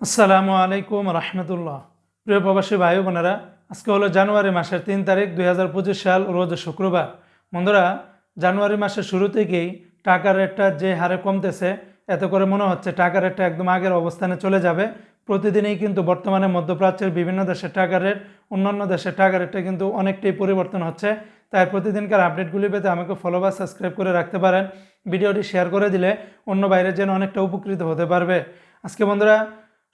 আসসালামু আলাইকুম রহমতুল্লাহ। প্রিয় প্রবাসী ভাই বোনেরা, আজকে হলো জানুয়ারি মাসের তিন তারিখ দুই হাজার পঁচিশ সাল, রোজ শুক্রবার। বন্ধুরা, জানুয়ারি মাসের শুরু থেকেই টাকার রেটটা যে হারে কমতেছে, এত করে মনে হচ্ছে টাকার রেটটা একদম আগের অবস্থানে চলে যাবে। প্রতিদিনই কিন্তু বর্তমানে মধ্যপ্রাচ্যের বিভিন্ন দেশের টাকার রেট, অন্যান্য দেশের টাকার রেটটা কিন্তু অনেকটাই পরিবর্তন হচ্ছে। তাই প্রতিদিনকার আপডেটগুলি পেতে আমাকে ফলো বা সাবস্ক্রাইব করে রাখতে পারেন। ভিডিওটি শেয়ার করে দিলে অন্য বাইরে যেন অনেকটা উপকৃত হতে পারবে। আজকে বন্ধুরা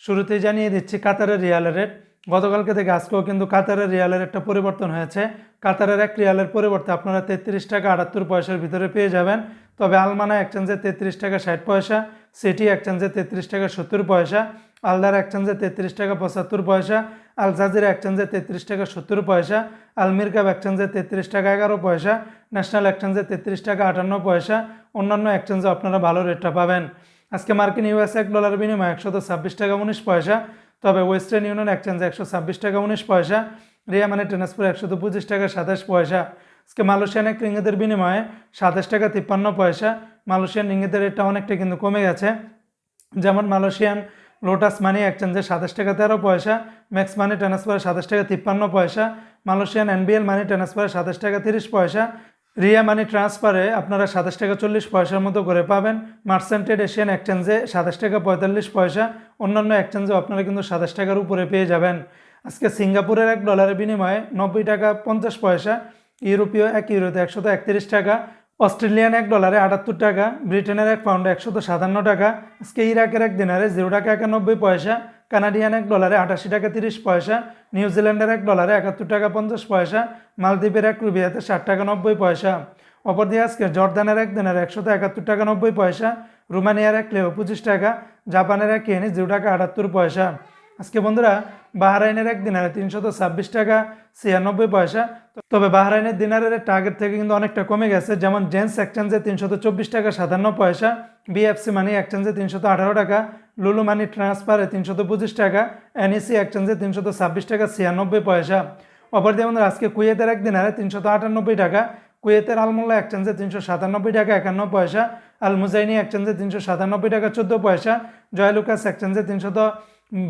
শুরুতেই জানিয়ে দিচ্ছি, কাতারের রিয়ালের রেট। গতকালকে থেকে আজকেও কিন্তু কাতারের রিয়ালের একটা পরিবর্তন হয়েছে। কাতারের এক রিয়ালের পরিবর্তে আপনারা তেত্রিশ টাকা আটাত্তর পয়সার ভিতরে পেয়ে যাবেন। তবে আলমানা এক্সচেঞ্জে তেত্রিশ টাকা ষাট পয়সা, সিটি এক্সচেঞ্জে তেত্রিশ টাকা সত্তর পয়সা, আলদার এক্সচেঞ্জে তেত্রিশ টাকা পঁচাত্তর পয়সা, আল জাজিরা এক্সচেঞ্জে তেত্রিশ টাকা সত্তর পয়সা আলমির কাপ তেত্রিশ টাকা এগারো পয়সা, ন্যাশনাল এক্সচেঞ্জে তেত্রিশ টাকা আটান্ন পয়সা, অন্যান্য এক্সচেঞ্জে আপনারা ভালো রেটটা পাবেন। আজকে মার্কিন ইউএস এক ডলার বিনিময়ে একশত ছাব্বিশ টাকা উনিশ পয়সা, তবে ওয়েস্টার্ন ইউনিয়ন এক্সচেঞ্জে একশো ছাব্বিশ টাকা উনিশ পয়সা, রিয়া মানে ট্রান্সফার একশত পঁচিশ টাকা সাতাশ পয়সা। আজকে মালয়েশিয়ান এক রিঙ্গিতের বিনিময়ে সাতাশ টাকা তিপ্পান্ন পয়সা। মালয়েশিয়ান রিঙ্গিতের রেটটা অনেকটা কিন্তু কমে গেছে। যেমন মালয়েশিয়ান লোটাস মানি এক্সচেঞ্জে সাতাশ টাকা তেরো পয়সা, ম্যাক্স মানি ট্রান্সফারে সাতাশ টাকা তিপ্পান্ন পয়সা, মালয়েশিয়ান এনবিএল মানি ট্রান্সফারে সাতাশ টাকা তিরিশ পয়সা রিয়া মানি ট্রান্সফারে আপনারা সাতাশ টাকা চল্লিশ পয়সার মতো করে পাবেন। মার্সেন্টেড এশিয়ান এক্সচেঞ্জে সাতাশ টাকা পঁয়তাল্লিশ পয়সা। অন্যান্য এক্সচেঞ্জেও আপনারা কিন্তু সাতাশ টাকার উপরে পেয়ে যাবেন। আজকে সিঙ্গাপুরের এক ডলারের বিনিময়ে নব্বই টাকা পঞ্চাশ পয়সা, ইউরোপীয় এক ইউরোতে একশত একত্রিশ টাকা, অস্ট্রেলিয়ান এক ডলারে আটাত্তর টাকা, ব্রিটেনের এক পাউন্ডে একশত সাতান্ন টাকা, আজকে ইরাকের এক দিনারে জিরো টাকা একানব্বই পয়সা কানাডিয়ান এক ডলারে আটাশি টাকা তিরিশ পয়সা নিউজিল্যান্ডের এক ডলারে একাত্তর টাকা পঞ্চাশ পয়সা, মালদ্বীপের এক রুবিয়াতে ষাট টাকা নব্বই পয়সা। অপরদিকে আজকে জর্দানের এক দিনের একশত একাত্তর টাকা নব্বই পয়সা, রুমানিয়ার এক লেও পঁচিশ টাকা, জাপানের এক ইয়েনি জিরো টাকা আটাত্তর পয়সা। আজকে বন্ধুরা, বাহরাইনের এক দিনারে তিনশত ছাব্বিশ টাকা, ছিয়ানব্বই পয়সা। তবে বাহরাইনের দিনারের টার্গেট থেকে কিন্তু অনেকটা কমে গেছে। যেমন জেন্টস এক্সচেঞ্জে তিনশত চব্বিশ টাকা, সাতান্ন পয়সা। বিএফসি মানি এক্সচেঞ্জে তিনশত আঠারো টাকা। লুলু মানি ট্রান্সফারে তিনশত পঁচিশ টাকা। এনইসি এক্সচেঞ্জে তিনশত ছাব্বিশ টাকা, ছিয়ানব্বই পয়সা। অপরদিকে বন্ধুরা, আজকে কুয়েতের এক দিনারে তিনশত আটানব্বই টাকা। কুয়েতের আলমোল্লা এক্সচেঞ্জে তিনশো সাতানব্বই টাকা, একান্ন পয়সা। আল মুজাইনি এক্সচেঞ্জে তিনশো সাতানব্বই টাকা, চোদ্দ পয়সা। জয়লুকাস এক্সচেঞ্জে তিনশত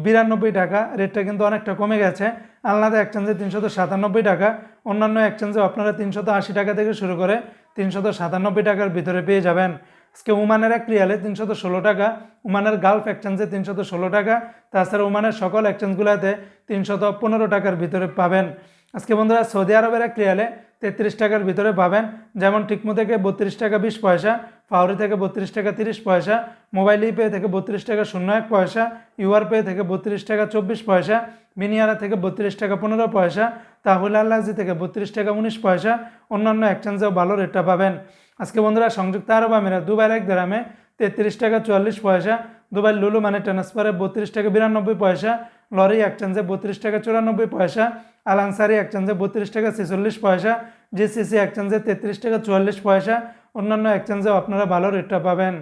বিরানব্বই টাকা রেটটা কিন্তু অনেকটা কমে গেছে। আলনাদা এক্সচেঞ্জে তিনশত সাতানব্বই টাকা, অন্যান্য এক্সচেঞ্জে আপনারা তিনশত আশি টাকা থেকে শুরু করে তিনশত সাতানব্বই টাকার ভিতরে পেয়ে যাবেন। আজকে উমানের এক রিয়ালে তিনশত ষোলো টাকা উমানের গালফ এক্সচেঞ্জে তিনশত ষোলো টাকা, তাছাড়া উমানের সকল এক্সচেঞ্জগুলোতে তিনশত পনেরো টাকার ভিতরে পাবেন। আজকে বন্ধুরা সৌদি আরবের এক রিয়ালে তেত্রিশ টাকার ভিতরে পাবেন। যেমন টিকমো থেকে বত্রিশ টাকা বিশ পয়সা ফাউরি থেকে বত্রিশ টাকা তিরিশ পয়সা, মোবাইল পে থেকে বত্রিশ টাকা শূন্য এক পয়সা ইউআর পে থেকে বত্রিশ টাকা চব্বিশ পয়সা বিনিয়ারা থেকে বত্রিশ টাকা পনেরো পয়সা, তাহুল আল্লাহজি থেকে বত্রিশ টাকা উনিশ পয়সা, অন্যান্য এক্সচেঞ্জেও ভালো রেটটা পাবেন। আজকে বন্ধুরা সংযুক্ত আরব আমিরাত দুবাইয়ের এক গ্রামে তেত্রিশ টাকা চুয়াল্লিশ পয়সা দুবাই লুলু মানে ট্রান্সফারে বত্রিশ টাকা, বিরানব্বই পয়সা। লরি একচেঞ্জে বত্রিশ টাকা, চুরানব্বই পয়সা। আল আনসারি এক্সচেঞ্জে বত্রিশ টাকা, ছেচল্লিশ পয়সা। জিসিসি একচেঞ্জে তেত্রিশ টাকা, চুয়াল্লিশ পয়সা। অন্যান্য একচেঞ্জেও আপনারা ভালো রেটটা পাবেন।